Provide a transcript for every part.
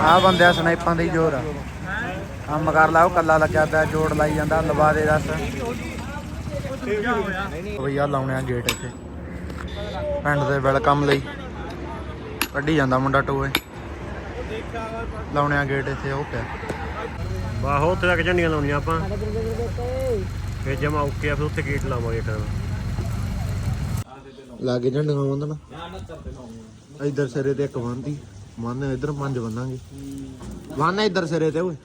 ਆ ਬੰਦਿਆ ਸਨਾਈਪਾਂ ਦੀ ਜ਼ੋਰ ਆ। ਕੰਮ ਕਰ ਲਾ ਉਹ ਕੱਲਾ ਲੱਗਿਆ ਪਿਆ ਜੋੜ ਲਾਈ ਜਾਂਦਾ ਲਵਾ ਦੇ ਦੱਸ। ਭਈਆ ਲਾਉਣੇ ਆ ਗੇਟ ਇੱਥੇ। ਪਿੰਡ ਦੇ ਵੈਲਕਮ ਲਈ। ਕੱਢੀ ਜਾਂਦਾ ਮੁੰਡਾ ਟੋਏ। ਲਾਉਣੇ ਆ ਗੇਟ ਇੱਥੇ ਉਹ ਪਿਆ। ਬਾਹੋ ਉੱਥੇ ਤੱਕ ਝੰਡੀਆਂ ਲਾਉਣੀਆਂ ਆਪਾਂ। ਫਿਰ ਜਮਾ ਓਕੇ ਆ ਫਿਰ ਉੱਥੇ ਗੇਟ ਲਾਵਾਂਗੇ ਫਿਰ। ਲਾਗੇ ਝੰਡੀਆਂ ਬੰਦਣਾ ਇੱਧਰ ਸਿਰੇ ਤੇ ਇੱਕ ਬੰਦੀ ਬੰਨ ਇੱਧਰ ਪੰਜ ਬੰਨਾਂਗੇ। ਬੰਨ ਇੱਧਰ ਸਿਰੇ ਤੇ ਓਏ।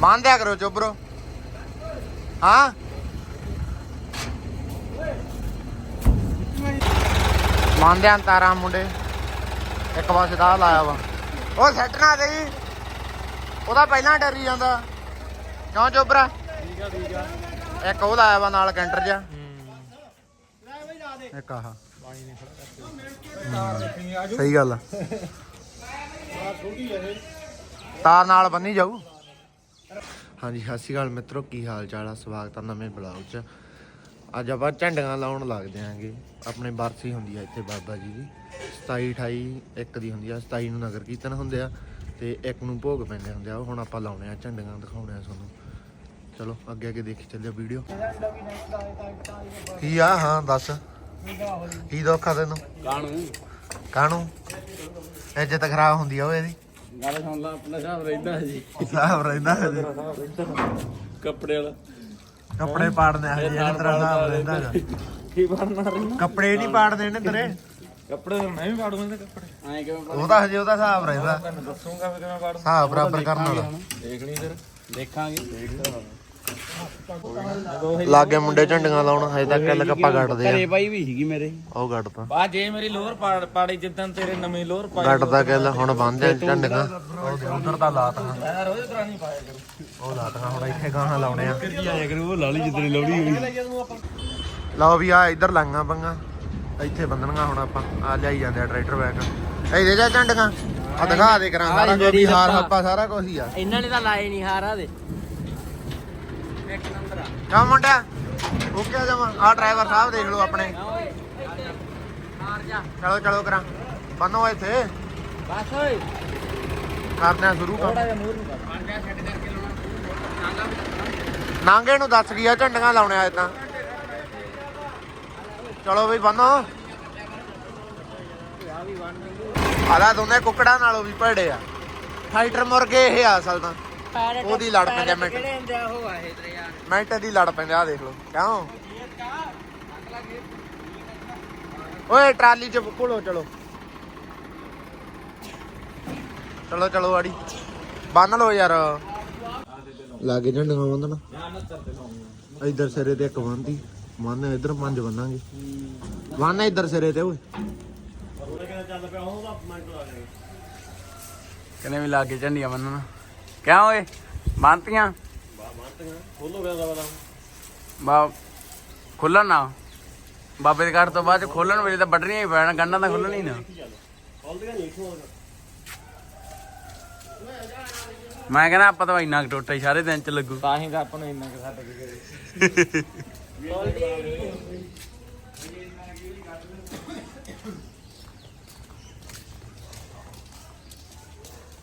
ਬੰਨਦਿਆ ਕਰੋ ਚੋਬਰੋ ਹਾਂ? ਬੰਨਦਿਆਂ ਤਾਰਾਂ ਮੁੰਡੇ। ਇੱਕ ਪਾਸੇ ਦਾ ਲਾਇਆ ਵਾ। ਉਹ ਸੈੱਟ ਨਾ ਦੇਈ ਉਹਦਾ ਪਹਿਲਾਂ ਡਰੀ ਜਾਂਦਾ। ਕਿਉਂ ਚੋਬਰਾ ਠੀਕ ਆ ਠੀਕ ਆ ਇੱਕ ਉਹ ਲਾਇਆ ਵਾ ਨਾਲ ਕੈਂਟਰ ਜਿਹਾ। ਇੱਕ ਆਹ। ਸਹੀ ਗੱਲ ਆ। ਤਾਰ ਨਾਲ ਬੰਨੀ ਜਾਊ। ਹਾਂਜੀ ਸਤਿ ਸ਼੍ਰੀ ਅਕਾਲ ਮਿੱਤਰੋ ਕੀ ਹਾਲ ਚਾਲ ਆ? ਸਵਾਗਤ ਆ ਨਵੇਂ ਬਲੌਗ 'ਚ। ਅੱਜ ਆਪਾਂ ਝੰਡੀਆਂ ਲਾਉਣ ਲੱਗਦੇ ਆਂਗੇ ਆਪਣੇ ਬਰਸੀ ਹੁੰਦੀ ਆ ਇੱਥੇ ਬਾਬਾ ਜੀ ਦੀ। 27 28 ਇੱਕ ਦੀ ਹੁੰਦੀ ਆ 27 ਨੂੰ ਨਗਰ ਕੀਰਤਨ ਹੁੰਦੇ ਆ ਤੇ ਇੱਕ ਨੂੰ ਭੋਗ ਪੈਂਦੇ ਹੁੰਦੇ ਆ। ਹੁਣ ਆਪਾਂ ਲਾਉਣੇ ਆ ਝੰਡੀਆਂ ਦਿਖਾਉਣੇ ਆ ਤੁਹਾਨੂੰ। ਚਲੋ ਅੱਗੇ ਅੱਗੇ ਦੇਖੀ ਚੱਲਿਓ ਵੀਡੀਓ। ਕੀ ਆ? ਹਾਂ ਦੱਸ। ਕੀ ਦੁੱਖ ਆ ਤੈਨੂੰ? ਕਾਣੂ ਕਾਹਨੂੰ? ਇੱਜ਼ਤ ਖਰਾਬ ਹੁੰਦੀ ਆ ਉਹ ਇਹਦੀ। ਗੱਲ ਸੁਣ ਲਾ ਆਪਣਾ ਹਿਸਾਬ ਰਹਿੰਦਾ ਜੀ। ਸਾਹਬ ਰਹਿੰਦਾ ਹਜੇ ਕੱਪੜੇ ਵਾਲਾ। ਕੱਪੜੇ ਪਾੜਨੇ ਹਜੇ ਇਹਨੇ ਤੇਰਾ ਸਾਹਬ ਰਹਿੰਦਾ ਹੈਗਾ। ਕੀ ਬਣਨਾ ਰਹਿੰਦਾ ਕੱਪੜੇ ਨਹੀਂ ਪਾੜਦੇ ਨੇ ਤੇਰੇ। ਕੱਪੜੇ ਤਾਂ ਮੈਂ ਵੀ ਪਾੜੂੰਗਾ ਤੇ ਕੱਪੜੇ। ਐਂ ਕਿਵੇਂ ਉਹਦਾ ਹਜੇ ਉਹਦਾ ਹਿਸਾਬ ਰਹਿੰਦਾ। ਤੈਨੂੰ ਦੱਸੂਗਾ ਫਿਰ ਕਿਵੇਂ ਪਾੜੂ। ਹਿਸਾਬ ਬਰਾਬਰ ਕਰਨ ਵਾਲਾ ਦੇਖ ਲਈ ਫਿਰ। ਦੇਖਾਂਗੇ। ਲਾਗੇ ਮੁੰਡੇ ਝੰਡੀਆਂ ਲਾਉਣ ਹਜੇ ਤੱਕ ਕਿੱਲ ਕੱਪਾ ਘਰੇ ਆ। ਬਾਈ ਵੀ ਸੀਗੀ ਮੇਰੇ। ਉਹ ਕੱਟਦਾ ਬਾ ਜੇ ਮੇਰੀ ਲੋਹਰ ਪਾੜ ਪਾੜੀ ਜਿੱਦਾਂ ਤੇਰੇ ਨਵੀਂ ਲੋਹਰ ਪਾਈ ਕੱਟਦਾ ਕਿੱਲ ਹੁਣ ਬੰਦੇ ਝੰਡੀਆਂ। ਉਧਰ ਤਾਂ ਲਾਤਾਂ ਮੈਂ ਰੋਜ਼ ਤਰ੍ਹਾਂ ਨਹੀਂ ਪਾਇਆ ਕਰੂ। ਉਹ ਲਾਤਾਂ ਹੁਣ ਇੱਥੇ ਗਾਹਾਂ ਲਾਉਣੇ ਆ। ਆਇਆ ਕਰੂ? ਉਹ ਲਾਲੀ ਜਿੱਦਣੀ ਲਾਉਣੀ ਹੋਈ। ਲਓ ਵੀ ਆ ਇੱਧਰ ਲਾਂਗਾ ਪੰਗਾ। ਇੱਥੇ ਬੰਦਣੀਆਂ ਹੁਣ ਆਪਾਂ। ਆ ਲਿਆਈ ਜਾਂਦੇ ਆ ਟਰੈਕਟਰ ਬੈਕ ਇਹਦੇ ਜਾ ਝੰਡੀਆਂ। ਆ ਦਿਖਾ ਦੇ ਕਰਾਂ ਸਾਰਾ ਵੀ ਹਾਰ ਹੱਪਾ ਸਾਰਾ ਕੁਝ ਹੀ ਆ। ਇਹਨਾਂ ਨੇ ਤਾਂ ਲਾਏ ਨਹੀਂ ਹਾਰਾ ਦੇ। ਕਾ ਮੁੰਡਿਆ। ਓਕੇ ਆ ਜਾਵਾਂ ਆ ਡਰਾਈਵਰ ਸਾਹਿਬ ਦੇਖ ਲਓ ਆਪਣੇ। ਚਲੋ ਚਲੋ ਕਰਾਂ। ਬੰਨੋ ਇੱਥੇ। ਬਸ ਓਏ ਕਰਦੇ ਸ਼ੁਰੂ ਕਰ ਨੂੰ ਕਰ ਪਾਂਡਿਆ ਛੱਡ ਨਾਂਗੇ ਨੂੰ ਦੱਸ ਗਿਆ ਝੰਡੀਆਂ ਲਾਉਣੇ ਆ ਇਦਾਂ ਚਲੋ ਬਈ ਬੰਨੋ। ਆਲਾ ਦੋਨੇ ਕੁੱਕੜਾਂ ਨਾਲੋਂ ਵੀ ਭੜੇ ਆ। ਫਾਈਟਰ ਮੁਰਗੇ ਇਹ ਆ ਅਸਲ ਤਾਂ। ਪੈਰਟ ਉਹਦੀ ਲੜ ਪੈਂਦੇ ਮਿੰਟ। ਕਿਹੜੇ ਹੁੰਦੇ ਆ ਉਹ ਆਏ ਤੇਰੇ ਯਾਰ। ਮਿੰਟ ਦੀ ਲੜ ਪੈਂਦੇ ਆ ਦੇਖ ਲਓ। ਕਿਉਂ? ਓਏ ਟਰਾਲੀ ਚ ਘੁਲੋ ਚਲੋ। ਚਲੋ ਚਲੋ ਆੜੀ। ਬੰਨ ਲਓ ਯਾਰ। ਲਾਗੇ ਝੰਡੀਆਂ ਬੰਨਣਾ ਇੱਧਰ ਸਿਰੇ ਤੇ ਇੱਕ ਬੰਦੀ ਬੰਨ ਇੱਧਰ ਪੰਜ ਬੰਨਾਂਗੇ। ਬੰਨ ਇੱਧਰ ਸਿਰੇ ਤੇ ਓਏ। ਕਿਨੇ ਵੀ ਲਾ ਕੇ ਝੰਡੀਆਂ ਬੰਨਣ। ਕਿਆ ਓਏ? ਬੰਨਤੀਆਂ ਖੋਲੋ ਗਿਆ ਦਾ ਬਾ ਖੁੱਲਣ ਨਾ। ਬਾਬੇ ਦੇ ਘਰ ਤੋਂ ਬਾਅਦ ਖੋਲਣ ਵੇਲੇ ਤਾਂ ਵੱਢਣੀਆਂ ਹੀ ਪੈਣਾ ਗੰਢਾਂ ਤਾਂ ਖੁੱਲਣ ਹੀ ਨਾ। ਖੋਲਦੀਆਂ ਨਹੀਂ ਖੋਲ ਮੈਂ ਕਹਿੰਦਾ ਆਪਾਂ ਤਾਂ ਇੰਨਾ ਕੁ ਟੋਟਾ ਹੀ ਸਾਰੇ ਦਿਨ ਚ ਲੱਗੂ। ਤਾਂ ਹੀ ਤਾਂ ਆਪਾਂ ਨੂੰ ਇੰਨਾ ਕਿ ਕੇ ਗਏ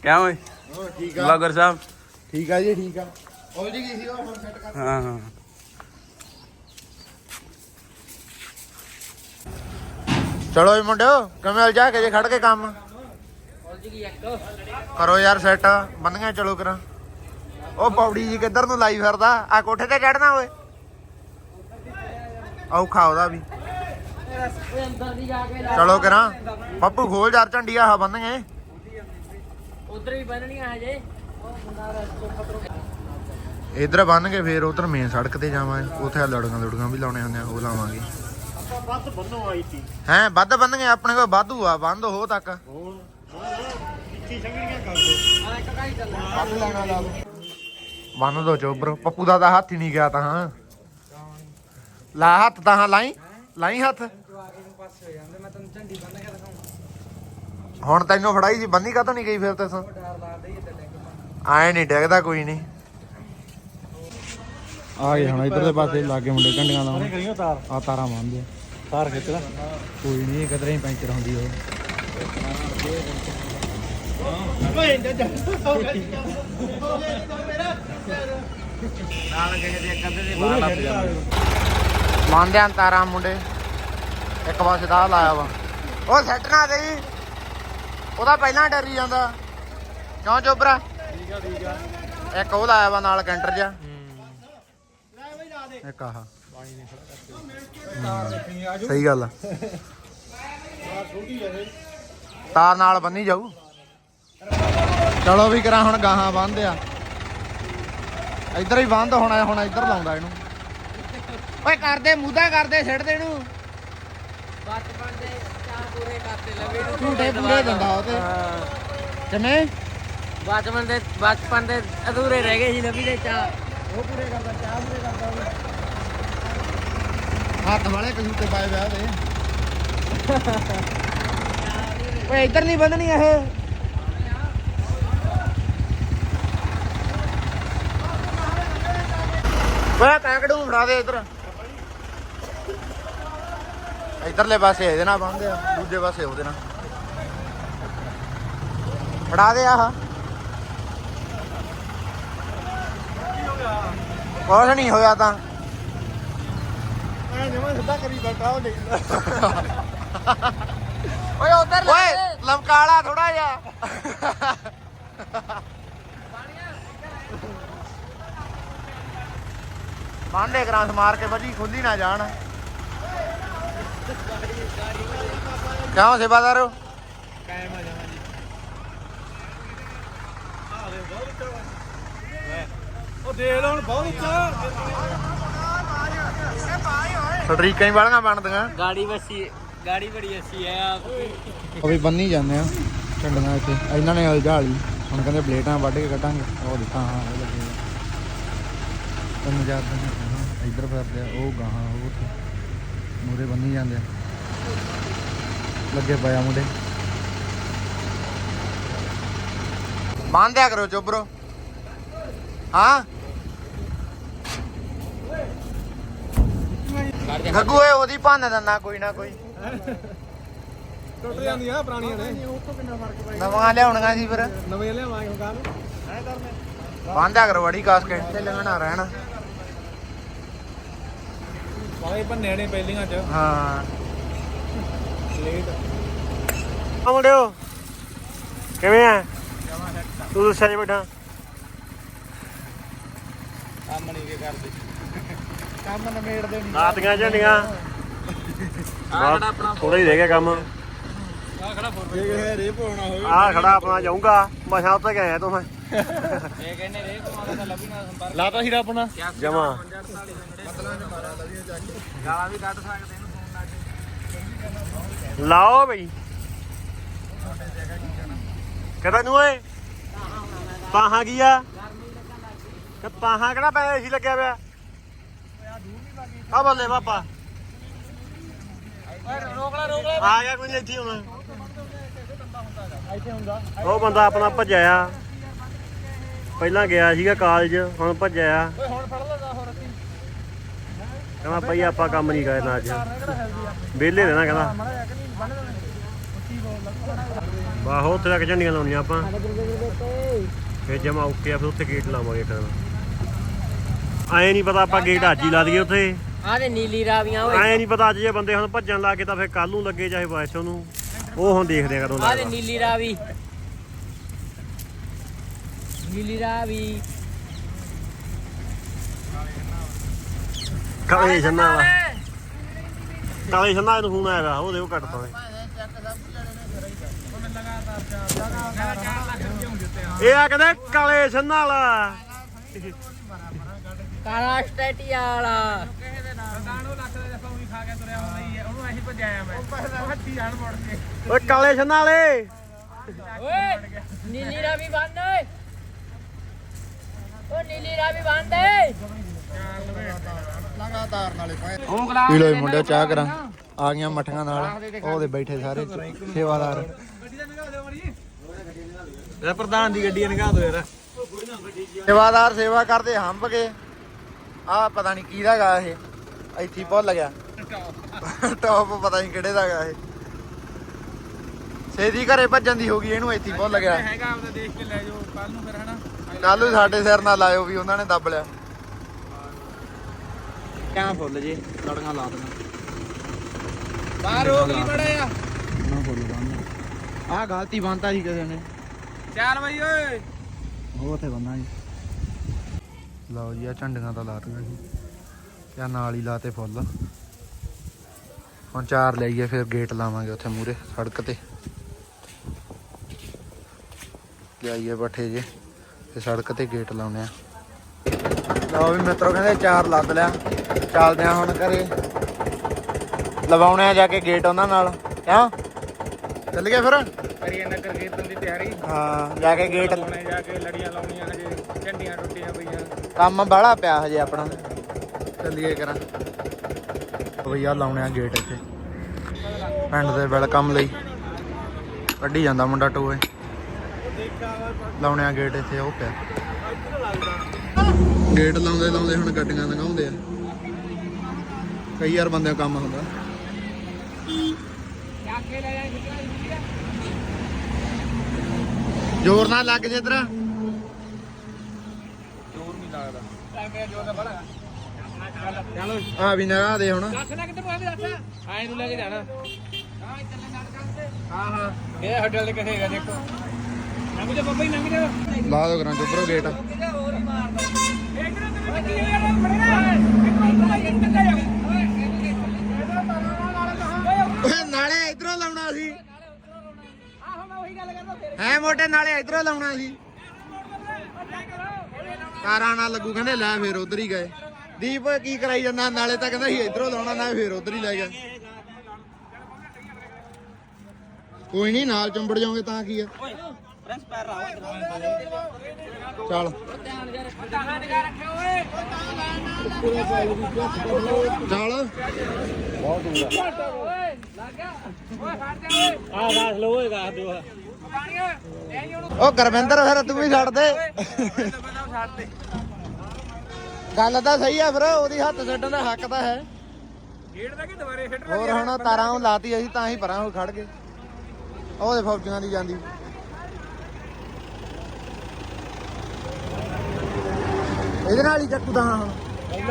ਕਿਆ ਓਏ? ਠੀਕ ਬਲੌਗਰ ਸਾਹਿਬ? ਠੀਕ ਆ ਜੀ ਠੀਕ ਆ। ਉਹ ਜੀ ਕੀ ਸੀ ਉਹ ਹੁਣ ਸੈੱਟ ਕਰ। ਹਾਂ ਹਾਂ। ਚਲੋ ਜੀ ਮੁੰਡਿਓ ਕਿਵੇਂ ਜਾ ਕੇ ਜੇ ਖੜ ਕੇ ਕੰਮ? ਕਰੋ ਯਾਰ ਸੈੱਟ ਬੰਦੀਆਂ ਚਲੋ ਕਰਾਂ। ਉਹ ਪੌੜੀ ਜੀ ਕਿੱਧਰ ਨੂੰ ਲਾਈ ਫਿਰਦਾ? ਆ ਕੋਠੇ ਤੇ ਚੜਨਾ ਓਏ। ਔਖਾ ਉਹਦਾ ਵੀ। ਚਲੋ ਕਰਾਂ। ਪੱਪੂ ਖੋਲ ਯਾਰ ਝੰਡੀ ਆਹ ਬੰਨਗੇ ਉਧਰ ਵੀ ਬੰਨਣੀਆਂ ਹਜੇ। ਉਹ ਮੁੰਡਾ ਰਸਤੋਂ ਖਤਰੋਂ ਇਧਰ ਬੰਨ ਕੇ ਫੇਰ ਉਧਰ ਮੇਨ ਸੜਕ ਤੇ ਜਾਵਾਂਗੇ ਉੱਥੇ ਲੜੀਆਂ ਲੜੀਆਂ ਵੀ ਲਾਉਣੇ ਹੁੰਦੇ ਆ ਉਹ ਲਾਵਾਂਗੇ। ਆਪਾਂ ਵੱਧ ਬੰਨੋ ਆਈ ਤੀ ਹੈਂ ਵੱਧ ਬੰਨਗੇ ਆਪਣੇ ਕੋਲ ਵਾਧੂ ਆ ਬੰਦ ਹੋ ਤੱਕ। ਹੁਣ ਇੱਥੇ ਸੰਗੜੀਆਂ ਕਰ ਦੋ। ਆ ਇੱਕ ਕਾਈ ਚੱਲਣਾ ਬੰਨ ਦੋ ਚੋਬਰ ਪੱਪੂ ਦਾ ਤਾਂ ਹੱਥ ਹੀ ਨਹੀਂ ਗਿਆ ਤਾਂ ਹਾਂ। ਲਾ ਹੱਥ ਤਾਂ ਹਾਂ ਲਾਈ ਲਾਈ ਹੱਥ। ਹੁਣ ਤੈਨੂੰ ਫੜਾਈ ਸੀ ਬੰਨੀ ਕਾਤੋਂ ਨਹੀਂ ਗਈ ਫਿਰ ਤੇ ਸਾਂ ਆਏ ਨਹੀਂ ਡਿੱਗਦਾ ਕੋਈ ਨਹੀਂ। ਆ ਗਏ ਹੁਣ ਇਧਰਲੇ ਪਾਸੇ ਲਾਗੇ ਮੁੰਡੇ ਝੰਡੀਆਂ ਲਾਉਣ। ਕਰੀਓ ਤਾਰ? ਆ ਤਾਰਾਂ ਬੰਨਦੇ ਆ। ਤਾਰ ਖਿੱਚਦਾ ਕੋਈ ਨਹੀਂ ਕਿਧਰੇ ਹੀ ਪੈਂਚਰ ਹੁੰਦੀ ਉਹ। ਮੰਨਦੇ ਆਂ ਤਾਰਾ ਮੁੰਡੇ। ਇੱਕ ਪਾਸੇ ਦਾ ਲਾਇਆ ਵਾ। ਉਹ ਸੈੱਟ ਨਾ ਦੇਈ ਉਹਦਾ ਪਹਿਲਾਂ ਡਰੀ ਜਾਂਦਾ। ਕਿਉਂ ਚੋਬਰਾ ਠੀਕ ਆ ਠੀਕ ਆ। ਇੱਕ ਉਹ ਲਾਇਆ ਵਾ ਨਾਲ ਕੈਂਟਰ ਜਿਹਾ। ਇੱਕ ਆਹ। ਸਹੀ ਗੱਲ ਆ। ਤਾਰ ਨਾਲ ਬੰਨੀ ਜਾਊ। ਚਲੋ ਵੀ ਕਰਾਂ ਹੁਣ ਗਾਹਾਂ ਬੰਦ ਆ। ਇੱਧਰ ਹੀ ਬੰਦ ਹੋਣਾ ਹੁਣ ਇੱਧਰ ਲਾਉਂਦਾ ਇਹਨੂੰ। ਓਏ ਕਰਦੇ ਮੂਦਾ ਕਰਦੇ ਛੱਡ ਦੇ ਇਹਨੂੰ। ਬਚਪਨ ਦੇ ਚਾਰ ਪੂਰੇ ਕਰਤੇ ਲਵੇ। ਨੂੰ ਝੂਠੇ ਪੂਰੇ ਦਿੰਦਾ ਉਹ ਤੇ। ਕਿਵੇਂ ਬਚਪਨ ਦੇ ਬਚਪਨ ਦੇ ਅਧੂਰੇ ਰਹਿ ਗਏ ਸੀ ਲਵੀ ਦੇ ਚਾਰ। ਉਹ ਪੂਰੇ ਕਰਦਾ ਚਾਹ ਪੂਰੇ ਕਰਦਾ ਉਹ। ਹੱਥ ਵਾਲੇ ਕਸੂਤੇ ਪਾਏ ਵਿਆਹ ਦੇ। ਓਏ ਇੱਧਰ ਨਹੀਂ ਬੰਨਣੀ ਇਹ। ਓਏ ਟੈਂਕੜੂ ਫੜਾ ਦੇ ਇੱਧਰ। ਇੱਧਰਲੇ ਪਾਸੇ ਇਹਦੇ ਨਾਲ ਬੰਨਦੇ ਆ ਦੂਜੇ ਪਾਸੇ ਉਹਦੇ ਨਾਲ। ਫੜਾ ਦੇ ਆਹ। ਕੁਛ ਨਹੀਂ ਹੋਇਆ ਤਾਂ। ਮੈਂ ਜਮਾ ਸਿੱਧਾ ਕਰੀ ਬੈਠਾ ਉਹ ਓਏ ਉਧਰ ਓਏ ਲਮਕਾਲਾ ਥੋੜਾ ਜਿਹਾ। ਬਾਂਡੇ ਗਰਾਂਸ ਮਾਰ ਕੇ ਵੱਜੀ ਖੁੱਲੀ ਨਾ ਜਾਣ। ਕਿਉਂ ਸੇਵਾਦਾਰੋ ਕਾਇਮ ਆ ਜਾਵਾਂ ਜੀ। ਉਹ ਦੇਖ ਲਓ ਹੁਣ ਬਹੁਤ ਉੱਚਾ। ਸਟਰੀਕਾਂ ਹੀ ਵਾਲੀਆਂ ਬਣਦੀਆਂ। ਗਾੜੀ ਵਸੀ ਗਾੜੀ ਬੜੀ ਅੱਛੀ ਹੈ ਆਪ। ਉਹ ਵੀ ਬੰਨੀ ਜਾਂਦੇ ਆ ਝੰਡੀਆਂ ਇੱਥੇ। ਇਹਨਾਂ ਨੇ ਅਲਝਾ ਲਈ ਹੁਣ ਕਹਿੰਦੇ ਬਲੇਟਾਂ ਵੱਢ ਕੇ ਕੱਢਾਂਗੇ। ਉਹ ਦਿੱਤਾ ਹਾਂ ਉਹ ਲੱਗੇ ਤਿੰਨ ਚਾਰ ਦਿਨ ਹਾਂ, ਇੱਧਰ ਫਿਰਦੇ ਆ ਉਹ ਗਾਹਾਂ ਉਹ ਉੱਥੇ। ਮੂਰੇ ਬੰਨੀ ਜਾਂਦੇ ਆ। ਲੱਗੇ ਪਿਆ ਮੁੰਡੇ। ਬੰਨਦਿਆ ਕਰੋ ਚੁੱਪਰੋ ਹਾਂ? ਗੱਗੂ ਏ ਉਹਦੀ ਭੰਨ ਦਿੰਦਾ ਕੋਈ ਨਾ ਕੋਈ। ਟੁੱਟ ਜਾਂਦੀਆਂ ਪੁਰਾਣੀਆਂ ਨੇ। ਨਵਾਂ ਲਿਆਉਣੀਆਂ ਸੀ ਫਿਰ। ਨਵੇਂ ਲਿਆਵਾਂਗੇ ਹੁਣ ਕੱਲ ਐ ਕਰਨੇ ਬੰਦਿਆ ਕਰੋ ਵੜੀ ਕਾਸਕੇ। ਤੇ ਲੰਘਣਾ ਰਹਿਣਾ। ਵਾਲੇ ਭੰਨੇ ਨੇ ਪਹਿਲੀਆਂ ਚ। ਹਾਂ। ਲੇਟ ਆ ਮੁੰਡਿਓ ਕਿਵੇਂ ਆ? ਤੂੰ ਦੱਸਿਆ ਜੀ ਬੈਠਾ। ਕੰਮ ਨਹੀਂ ਕੇ ਕਰਦੇ। ਕੰਮ ਨਮੇੜਦੇ ਨਹੀਂ ਨਾਤੀਆਂ ਝੰਡੀਆਂ। ਥੋੜਾ ਹੀ ਰਹਿ ਗਿਆ ਕੰਮ। ਜੇ ਰੇ ਪਾਉਣਾ ਹੋਵੇ। ਆ ਖੜਾ ਆਪਣਾ ਜਾਊਂਗਾ। ਮਸਾਂ ਉੱਤੇ ਗਿਆ ਤੂੰ ਮੈਂ। ਇਹ ਕਹਿੰਦੇ ਰੇ ਕਮਾਉਂਦਾ ਤਾਂ ਲਵੀ ਨਾਲ ਸੰਪਰਕ ਲਾਤਾ ਹੀਰਾ ਆਪਣਾ? ਜਮਾ। ਗਾਲਾਂ ਵੀ ਕੱਢ ਸਕਦੇ ਇਹਨੂੰ ਫੋਨ ਲਾ ਕੇ ਲਾਓ ਬਈ। ਕਹਦਾ ਨੂੰ ਓਏ, ਪਾਹਾਂ ਕੀ ਆ? ਤੇ ਪਾਹਾਂ ਕਿਹੜਾ ਪੈ ਏਸੀ ਲੱਗਿਆ ਪਿਆ? ਆ ਬੱਲੇ ਬਾਪਾ ਆ ਗਿਆ ਕੋਈ ਨਹੀਂ ਇੱਥੇ ਹੁਣ। ਉਹ ਬੰਦਾ ਆਪਣਾ ਭੱਜਿਆ ਪਹਿਲਾਂ ਗਿਆ ਸੀਗਾ ਕਾਲਜ ਹੁਣ ਭੱਜਿਆ। ਹੁਣ ਫੜ ਲਗਾ ਹੋਰ ਅਸੀਂ। ਕਹਿੰਦਾ ਭਈ ਆਪਾਂ ਕੰਮ ਨਹੀਂ ਕਰਨਾ ਅੱਜ। ਵਿਹਲੇ ਰਹਿਣਾ ਕਹਿੰਦਾ। ਬਾਹੋ ਉੱਥੇ ਤੱਕ ਝੰਡੀਆਂ ਲਾਉਣੀਆਂ ਆਪਾਂ। ਫਿਰ ਜਮਾ ਓਕੇ ਆ ਫਿਰ ਉੱਥੇ ਗੇਟ ਲਾਵਾਂਗੇ ਫਿਰ। ਐ ਨਹੀਂ ਪਤਾ ਆਪਾਂ ਗੇਟ ਅੱਜ ਹੀ ਲਾ ਦਈਏ ਉੱਥੇ। ਆ ਤੇ ਨੀਲੀ ਰਾਵੀਆਂ ਓਏ। ਐ ਨਹੀਂ ਪਤਾ ਅੱਜ ਜੇ ਬੰਦੇ ਹੁਣ ਭੱਜਣ ਲੱਗੇ ਤਾਂ ਫਿਰ ਕੱਲ ਨੂੰ ਲੱਗੇ ਚਾਹੇ ਵਾਸ਼ੋ ਨੂੰ ਉਹ ਹੁਣ ਦੇਖਦੇ ਆ ਕਦੋਂ ਆ ਤੇ ਲੱਗਦਾ। ਨੀਲੀ ਰਾਵੀ। ਨੀਲੀ ਰਾਵੀ ਕਾਲੇ ਛੰਨਾ ਵਾ? ਕਾਲੇ ਛੰਨਾ ਇਹਨੂੰ ਫੋਨ ਆਇਆ ਵਾ? ਉਹਦੇ ਉਹ ਕੱਟ ਪਾਵੇ। ਇਹ ਆ ਕਹਿੰਦੇ ਕਾਲੇ ਛੰਨਾ ਵਾਲਾ। ਕਾਲਾ ਸਟੇਟੀ ਵਾਲਾ। ਓਏ ਕਾਲੇ ਛੰਨਾ ਵਾਲੇ। ਓਏ ਨੀਲੀ ਰਾਵੀ ਬੰਦ ਓਏ। ਓ ਨੀਲੀ ਰਾਵੀ ਬੰਦ ਓਏ ਲਗਾਤਾਰ ਨਾਲੇ ਪਾਏ। ਪੀ ਲੋ ਮੁੰਡੇ ਚਾਹ ਕਰਾਂ। ਆ ਗਈਆਂ ਮਠੀਆਂ ਨਾਲ। ਉਹਦੇ ਬੈਠੇ ਸਾਰੇ ਸੇਵਾਦਾਰ। ਇਹ ਪ੍ਰਧਾਨ ਦੀ ਗੱਡੀ ਨਗਾ ਦੋ ਯਾਰ। ਸੇਵਾਦਾਰ ਸੇਵਾ ਕਰਦੇ ਹੰਬ ਕੇ। ਆ ਪਤਾ ਨਹੀਂ ਕਿਹਦਾ ਗਾ ਇਹ। ਇੱਥੇ ਭੁੱਲ ਗਿਆ। ਟੌਪ ਪਤਾ ਨਹੀਂ ਕਿਹੜੇ ਦਾ ਗਾ ਇਹ। ਸੇਦੀ ਘਰੇ ਭੱਜਣ ਦੀ ਹੋ ਗਈ ਇਹਨੂੰ ਇੱਥੇ ਹੀ ਭੁੱਲ ਗਿਆ। ਹੈਗਾ ਆਪਦਾ ਦੇਖ ਕੇ ਲੈ ਜਾਓ ਕੱਲ ਨੂੰ ਫਿਰ ਹਨਾ। ਕੱਲ ਨੂੰ ਸਾਡੇ ਸਿਰ ਨਾਲ ਲਾਇਓ ਵੀ ਉਹਨਾਂ ਨੇ ਦੱਬ ਲਿਆ। ਕਿਆ ਫੁੱਲ ਜੇ? ਲੜੀਆਂ ਲਾ ਦੇਣਾ। ਬਾਹਰ ਹੋ ਗਈ ਬੜਾ ਆ ਨਾ ਫੁੱਲ ਬੰਨ ਆਹ ਗਲਤੀ ਬੰਨਤਾ ਸੀ ਕਿਸੇ ਨੇ। ਚੱਲ ਬਈ ਓਏ। ਉਹ ਉੱਥੇ ਬੰਨਾ ਜੀ। ਲਓ ਜੀ ਆ ਝੰਡੀਆਂ ਤਾਂ ਲਾਤੀਆਂ ਸੀ ਤੇ ਆਹ ਨਾਲ ਹੀ ਲਾਤੇ ਫੁੱਲ। ਹੁਣ ਚਾਰ ਲਈਏ ਫਿਰ ਗੇਟ ਲਾਵਾਂਗੇ ਉੱਥੇ ਮੂਰੇ ਸੜਕ ਤੇ। ਲਿਆਈਏ ਪੱਠੇ ਜੇ। ਤੇ ਸੜਕ ਤੇ ਗੇਟ ਲਾਉਣੇ ਆ। ਲਓ ਵੀ ਮਿੱਤਰੋ ਕਹਿੰਦੇ ਚਾਰ ਲੱਦ ਲਿਆ। ਚੱਲਦੇ ਆ ਹੁਣ ਘਰੇ। ਲਵਾਉਣੇ ਆ ਜਾ ਕੇ ਗੇਟ ਉਹਨਾਂ ਨਾਲ। ਕਿਉਂ ਚੱਲ ਗਏ ਫਿਰ? ਕਰੀਏ ਨਗਰ ਕੀਰਤਨ ਦੀ ਤਿਆਰੀ। ਹਾਂ ਜਾ ਕੇ ਗੇਟ ਲਾਉਣੇ ਜਾ ਕੇ ਲੜੀਆਂ ਲਾਉਣੀਆਂ ਹਜੇ। ਝੰਡੀਆਂ ਟੁੱਟੀਆਂ ਪਈਆਂ। ਕੰਮ ਬਾਹਲਾ ਪਿਆ ਹਜੇ ਆਪਣਾ। ਚੱਲੀਏ ਕਰਾਂ। ਭਈਆ ਲਾਉਣੇ ਆ ਗੇਟ ਇੱਥੇ। ਪਿੰਡ ਦੇ ਵੈਲਕਮ ਲਈ। ਕੱਢੀ ਜਾਂਦਾ ਮੁੰਡਾ ਟੋਏ। ਲਾਉਣੇ ਆ ਗੇਟ ਇੱਥੇ ਉਹ ਪਿਆ। ਗੇਟ ਲਾਉਂਦੇ ਲਾਉਂਦੇ ਹੁਣ ਗੱਡੀਆਂ ਲੰਘਾਉਂਦੇ ਆ। ਕਈ ਯਾਰ ਬੰਦਿਆਂ ਕੰਮ ਹੁੰਦਾ। ਜ਼ੋਰ ਨਾਲ ਲੱਗ ਜੇ ਤੇਰਾ ਜ਼ੋਰ ਨਹੀਂ ਲੱਗਦਾ। ਲੱਗਿਆ ਜ਼ੋਰ ਦਾ ਬੜਾ ਚਲੋ ਆ ਵੀ ਨਗਾ ਦੇ ਹੁਣ। ਦੱਸ ਨਾ ਕਿੱਧਰ ਆਵੇ ਦੱਸ। ਆਏ ਨੂੰ ਲੈ ਕੇ ਜਾਣਾ। ਹਾਂ ਹਾਂ ਇਹ ਹੱਡਲ ਦੇ ਕਿਥੇ ਹੈਗਾ ਦੇਖੋ। ਨੰਗ ਜਾ ਬੱਬਾ ਹੀ ਨੰਗ ਜਾ ਲਾ ਦੋ ਕਰਾਂ ਚੁੱਪਰੋ ਗੇਟ ਓਏ, ਨਾਲੇ ਇਧਰੋਂ ਲਾਉਣਾ ਸੀ। ਹੈ ਮੋਟੇ, ਨਾਲੇ ਇਧਰੋਂ ਲਾਉਣਾ ਸੀ। ਕਾਰਾਂ ਨਾਲ ਲੱਗੂ, ਕਹਿੰਦੇ ਲੈ ਫੇਰ ਉਧਰ ਹੀ ਗਏ। ਦੀਪ ਕੀ ਕਰਾਈ ਜਾਂਦਾ, ਨਾਲੇ ਤਾਂ ਕਹਿੰਦਾ ਸੀ ਇਧਰੋਂ ਲਾਉਣਾ ਨਾ ਫੇਰ ਉਧਰ ਹੀ ਲੈ ਗਿਆ। ਕੋਈ ਨਹੀਂ, ਨਾਲ ਚੰਬੜ ਜਾਓਗੇ ਤਾਂ ਕੀ ਆ? ਚੱਲ। ਚੱਲ। ਉਹ ਗੁਰਵਿੰਦਰ, ਫਿਰ ਤੂੰ ਵੀ ਛੱਡ ਦੇ। ਗੱਲ ਤਾਂ ਸਹੀ ਆ ਫਿਰ, ਉਹਦੀ ਹੱਥ ਛੱਡਣ ਦਾ ਹੱਕ ਤਾਂ ਹੈ। ਗੇਟ ਕਿ ਦੁਬਾਰੇ ਹਿੱਟ ਹੋਰ ਹੁਣ ਤਾਰਾਂ ਉਹ ਲਾਤੀ ਅਸੀਂ, ਤਾਂ ਹੀ ਪਰਾਂ ਹੋ ਖੜ ਗਏ। ਉਹ ਉਹਦੇ ਫੌਜੀਆਂ ਦੀ ਜਾਂਦੀ। ਇਹਦੇ ਨਾਲ ਹੀ ਚੱਕੂ ਤਾਂ। ਹੁਣ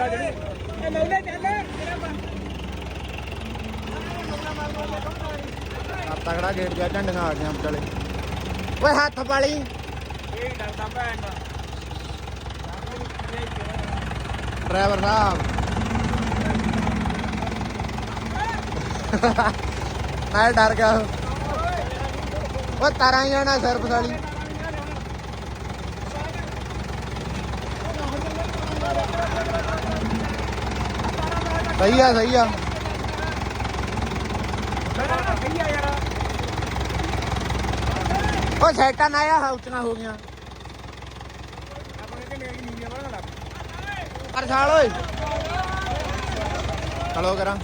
ਆ ਤਗੜਾ ਗੇਟ ਗਿਆ ਝੰਡੀਆਂ ਆ ਗਈਆਂ ਚਲੇ ਓਏ ਹੱਥ ਪਾਲੀ। ਡਰਾਈਵਰ ਸਾਹਿਬ। ਮੈਂ ਡਰ ਗਿਆ। ਉਹ ਤਾਰਾਂ ਹੀ ਆਣਾ ਵਾਲੀ ਸਹੀ ਆ ਸਹੀ ਆ। ਉਹ ਸੈਟਾਂ ਨਾ ਆ ਹਾਊਚਣਾ ਹੋ ਗਈਆਂ। ਕਰ ਛਾਲ ਓਏ। ਚਲੋ ਕਰਾਂ।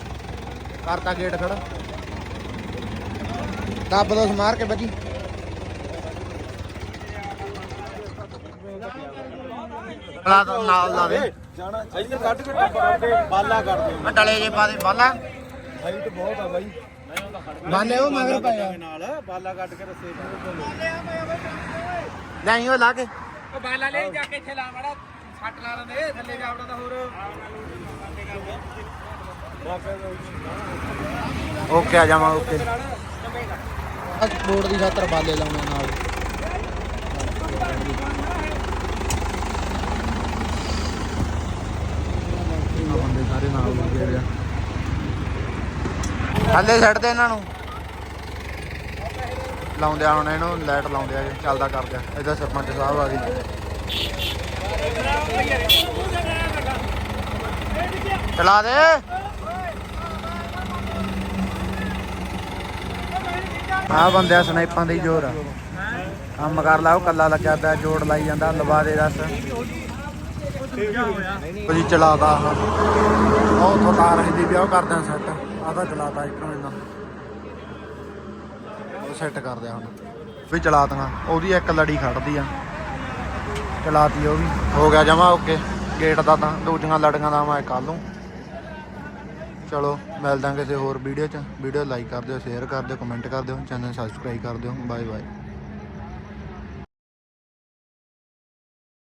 ਕਰਤਾ ਗੇਟ ਖੜਾ। ਦੱਬ ਦੋ ਸਮਾਰ ਕੇ ਬੱਜੀ। ਨਾਲ ਲਾ ਦੇ ਇੱਧਰ ਕੱਢ ਕੇ ਟੱਪਾ ਬਾਲਾ ਕਰ ਦਿਓ ਡਲੇ ਜੇ ਪਾ ਦੇ ਬਾਲਾ। ਹਾਈਟ ਬਹੁਤ ਆ ਬਾਈ। ਬਾਲੇ ਉਹ ਮਗਰ ਪਾਇਆ ਨਾਲ ਬਾਲਾ ਕੱਢ ਕੇ ਰਸੇ ਨਹੀਂ ਉਹ ਲਾ ਕੇ। ਉਹ ਬਾਲਾ ਲੈ ਜਾ ਕੇ ਇੱਥੇ ਲਾ ਮੜਾ ਸੱਟ ਲਾ ਦੇ ਥੱਲੇ ਜਾ ਤਾਂ ਹੋਰ। ਓਕੇ ਆ ਜਾਵਾਂ ਓਕੇ। ਬੋਰਡ ਦੀ ਖਾਤਰ ਬਾਲੇ ਲਾਉਣੇ ਨਾਲ ਆਹ ਬੰਦੇ ਸਾਰੇ ਨਾਲ ਲੱਗੇ ਰਿਆ ਥੱਲੇ ਛੱਡ ਦੇ ਇਹਨਾਂ ਨੂੰ। ਲਾਉਂਦੇ ਆ ਹੁਣ ਇਹਨੂੰ, ਲਾਈਟ ਲਾਉਂਦੇ ਆ, ਚੱਲਦਾ ਕਰਦੇ ਆ। ਇਹਦਾ ਸਰਪੰਚ ਸਾਹਿਬ ਆ ਗਈ ਚਲਾ ਦੇ। ਆ ਬੰਦਿਆ ਸਨਾਈਪਾਂ ਦੀ ਜ਼ੋਰ। ਆ ਕੰਮ ਕਰ ਲਾ, ਉਹ ਕੱਲਾ ਲੱਗਿਆ ਪਿਆ, ਜੋੜ ਲਾਈ ਜਾਂਦਾ ਲਵਾ ਦੇ ਦੱਸ। ਜੀ ਚਲਾਦਾ ਉਹ ਉੱਥੋਂ ਤਾਰ ਹਿੱਦੀ ਪਿਆ ਉਹ ਕਰਦਾ ਸੈੱਟ ਆਹ ਤਾਂ ਚਲਾਤਾ ਇੱਕੋ ਇਹਨਾਂ। ਉਹ ਸੈੱਟ ਕਰਦੇ ਆ ਹੁਣ। ਵੀ ਦੇਣਾ। ਉਹਦੀ ਇੱਕ ਲੜੀ ਖੜਦੀ ਆ। ਚਲਾਤੀ ਉਹ ਵੀ। ਹੋ ਗਿਆ ਜਮਾ, ਓਕੇ। ਗੇਟ ਦਾ ਤਾਂ ਦੂਜੀਆਂ ਲੜੀਆਂ ਦਾ ਮੈਂ ਕੱਲ ਨੂੰ। ਚਲੋ, ਮਿਲਦਾ ਕਿਸੇ ਹੋਰ ਵੀਡੀਓ 'ਚ। ਵੀਡੀਓ ਲਾਈਕ ਕਰ ਦਿਓ ਸ਼ੇਅਰ ਕਰ ਦਿਓ ਕਮੈਂਟ ਕਰ ਦਿਓ। ਚੈਨਲ ਸਬਸਕ੍ਰਾਈਬ ਕਰ ਦਿਓ। Bye bye